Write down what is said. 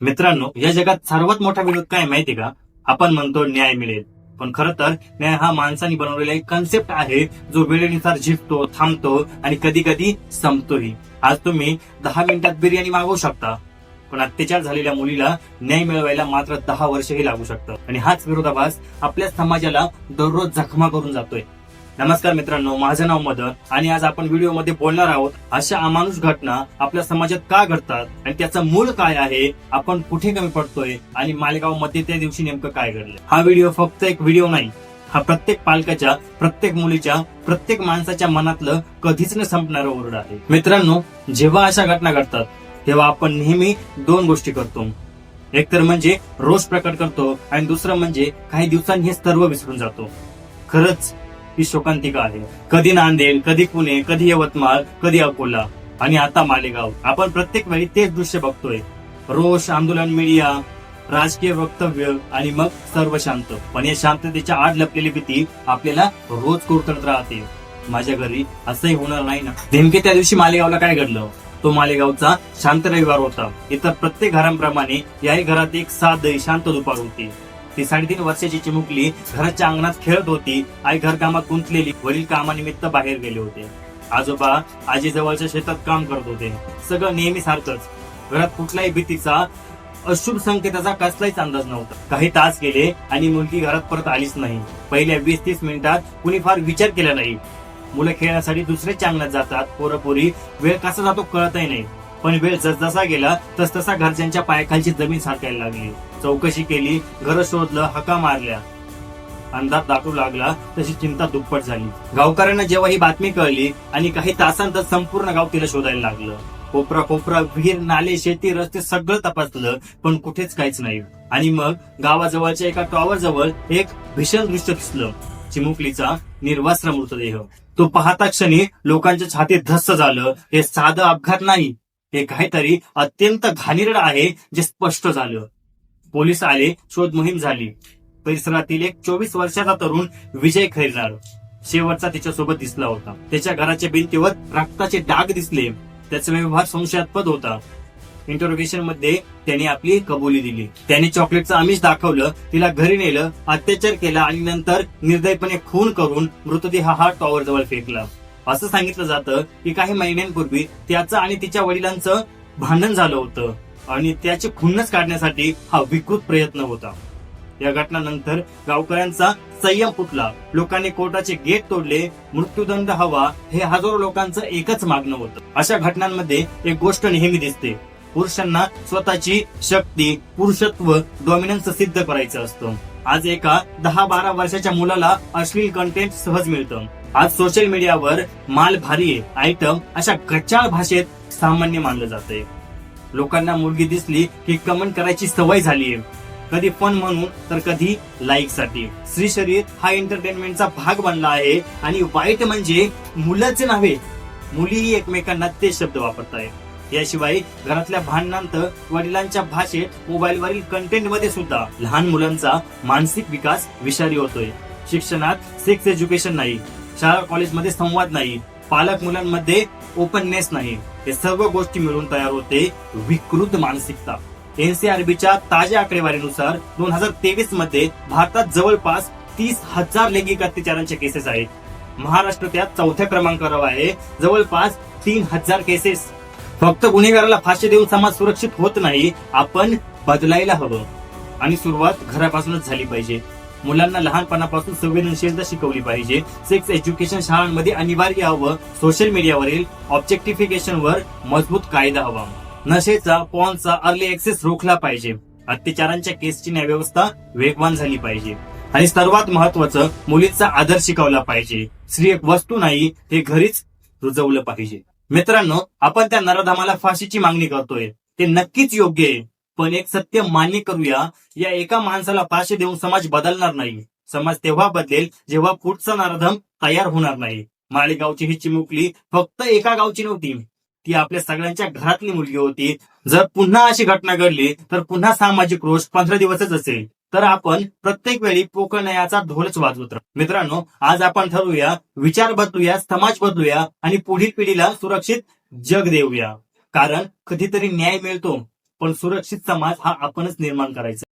मित्रांनो या जगात सर्वात मोठा विरोध काय माहिती का? आपण म्हणतो न्याय मिळेल. पण खरं तर न्याय हा माणसाने बनवलेला एक कन्सेप्ट आहे जो वेळेनुसार झिपतो थांबतो आणि कधी कधी संपतोही. आज तुम्ही दहा मिनिटात बिर्याणी मागवू शकता पण अत्याचार झालेल्या मुलीला न्याय मिळवायला मात्र दहा वर्षही लागू शकतं. आणि हाच विरोधाभास आपल्या समाजाला दररोज जखमा करून जातोय. नमस्कार मित्रांनो माझं नाव मदन आणि आज आपण व्हिडिओमध्ये बोलणार आहोत अशा अमानुष घटना आपल्या समाजात का घडतात आणि त्याचं मूल काय आहे आपण कुठे कमी पडतोय आणि मालेगावमध्ये त्या दिवशी नेमकं काय घडलं. हा व्हिडिओ फक्त एक व्हिडिओ नाही हा प्रत्येक पालकाच्या प्रत्येक मुलीच्या प्रत्येक माणसाच्या मनातलं कधीच न संपणारं ओरड आहे. मित्रांनो जेव्हा अशा घटना घडतात तेव्हा आपण नेहमी दोन गोष्टी करतो. एक तर म्हणजे रोष प्रकट करतो आणि दुसरं म्हणजे काही दिवसांनी हे सर्व विसरून जातो. खरंच ही शोकांतिका आहे. कधी नांदेड कधी पुणे कधी यवतमाळ कधी अकोला आणि आता मालेगाव. आपण प्रत्येक वेळी तेच दृश्य बघतोय. रोष आंदोलन मीडिया राजकीय वक्तव्य आणि मग सर्व शांत. पण या शांततेच्या आड लपलेली भीती आपल्याला रोज कुरतडत राहते. माझ्या घरी असंही होणार नाही ना. नेमके त्या दिवशी मालेगावला काय घडलं? तो मालेगावचा शांत रविवार होता. इतर प्रत्येक घरांप्रमाणे याही घरात एक साध शांत दुपार होती. ती साडेतीन वर्षाची चिमुकली घराच्या अंगणात खेळत होती. आई घरकामात गुंतलेली. वडील कामानिमित्त बाहेर गेले होते. आजोबा आजी जवळच्या शेतात काम करत होते. सगळं नेहमी सारखंच. घरात कुठल्याही भीतीचा अशुभ संकेताचा कसलाहीच अंदाज नव्हता. काही तास गेले आणि मुलगी घरात परत आलीच नाही. पहिल्या वीस तीस मिनिटात कुणी फार विचार केला नाही. मुलं खेळण्यासाठी दुसऱ्याच्या अंगणात जातात. पोरपोरी वेळ कसा जातो कळतही नाही. पण वेळ जसजसा गेला तस तसा घरच्यांच्या पायाखालची जमीन सारखायला लागली. चौकशी केली घर शोधलं हका मारल्या. अंधार दाटू लागला तशी चिंता दुप्पट झाली. गावकऱ्यांना जेव्हा ही बातमी कळली आणि काही तासांतर संपूर्ण गाव तिला शोधायला लागलं. कोपरा कोपरा विहीर नाले शेती रस्ते सगळं तपासलं पण कुठेच काहीच नाही. आणि मग गावाजवळच्या एका टॉवर जवळ एक भीषण दृश्य दिसलं. चिमुकलीचा निर्वास्त्र मृतदेह. तो पाहता क्षणी लोकांच्या छातीत धस्स झालं. हे साधं अपघात नाही. हे काहीतरी अत्यंत घाणेरड आहे जे स्पष्ट झालं. पोलीस आले शोध मोहीम झाली. परिसरातील एक चोवीस वर्षाचा तरुण विजय खैरनार शेवटचा तिच्यासोबत दिसला होता. त्याच्या घराच्या भिंतीवर रक्ताचे डाग दिसले. त्याचा व्यवहार संशयास्पद होता. इंटरोगेशनमध्ये त्याने आपली कबुली दिली. त्याने चॉकलेटचं आमिष दाखवलं तिला घरी नेलं अत्याचार केला आणि नंतर निर्दयपणे खून करून मृतदेह हा टॉवर जवळ फेकला. असं सांगितलं जातं की काही महिन्यांपूर्वी त्याचं आणि तिच्या वडिलांचं भांडण झालं होतं आणि त्याचे खुन्नस काढण्यासाठी हा विकृत प्रयत्न होता. या घटनानंतर गावकऱ्यांचा संयम फुटला. लोकांनी कोर्टाचे गेट तोडले. मृत्यूदंड हवा हे हजारो लोकांचं एकच मागणं होतं. अशा घटनांमध्ये एक गोष्ट नेहमी दिसते. पुरुषांना स्वतःची शक्ती पुरुषत्व डॉमिनन्स सिद्ध करायचं असतं. आज एका दहा बारा वर्षाच्या मुलाला अश्लील कंटेंट सहज मिळतं. आज सोशल मीडियावर माल भारी आहे आयटम अशा गच्चाळ भाषेत सामान्य मानलं जाते लोकांना मुलगी दिसली की कमेंट करायची सवय झालीये. कधी फन म्हणून तर कधी लाईकसाठी श्री शरीर हा एंटरटेनमेंटचा भाग बनला आहे आणि वाईट म्हणजे मुलाचे नव्हे मुलीही एकमेकांना ते शब्द वापरताय. याशिवाय घरातल्या भांडणांत वडिलांच्या भाषेत मोबाईलवरील कंटेंटमध्ये सुद्धा लहान मुलांचा मानसिक विकास विषारी होतोय. शिक्षणात सेक्स एज्युकेशन नाही. शाळा कॉलेजमध्ये संवाद नाही पालक मुलांमध्ये ओपननेस नाही. हे सर्व गोष्टी मिळून तयार होते विकृत मानसिकता. एनसीआरबीच्या ताज्या आकडेवारीनुसार दोन हजार तेवीसमध्ये भारतात जवळपास तीस हजार लैंगिक अत्याचारांच्या केसेस आहेत. महाराष्ट्र त्यात चौथ्या क्रमांकावर आहे जवळपास तीन हजार केसेस फक्त गुन्हेगाराला फाशी देऊन समाज सुरक्षित होत नाही आपण बदलायला हवं. आणि सुरुवात घरापासूनच झाली पाहिजे. मुलांना लहानपणापासून संवेदनशीलता शिकवली पाहिजे. सेक्स एज्युकेशन शाळांमध्ये अनिवार्य हवं. सोशल मीडियावरील ऑब्जेक्टिफिकेशनवर मजबूत कायदा हवा. नशेचा पॉनचा अर्ली ऍक्सेस रोखला पाहिजे. अत्याचारांच्या केसची न्यायव्यवस्था वेगवान झाली पाहिजे. आणि सर्वात महत्वाचं मुलींचा आदर शिकवला पाहिजे. स्त्री एक वस्तू नाही ते घरीच रुजवलं पाहिजे. मित्रांनो आपण त्या नरधामाला फाशीची मागणी करतोय. ते नक्कीच योग्य आहे. पण एक सत्य मान्य करूया या एका माणसाला फाशी देऊन समाज बदलणार नाही. समाज तेव्हा बदलेल जेव्हा पुढचा नारधम तयार होणार नाही. माळेगावची ही चिमुकली फक्त एका गावची नव्हती. ती आपल्या सगळ्यांच्या घरातली मुलगी होती. जर पुन्हा अशी घटना घडली तर पुन्हा सामाजिक रोष पंधरा दिवसच असेल. तर आपण प्रत्येक वेळी पोकळण्याचा ढोलच वाजवत मित्रांनो आज आपण ठरवूया विचार बदलूया समाज बदलूया आणि पुढील पिढीला सुरक्षित जग देऊया. कारण कधीतरी न्याय मिळतो. पण सुरक्षित समाज हा आपणच निर्माण करायचा.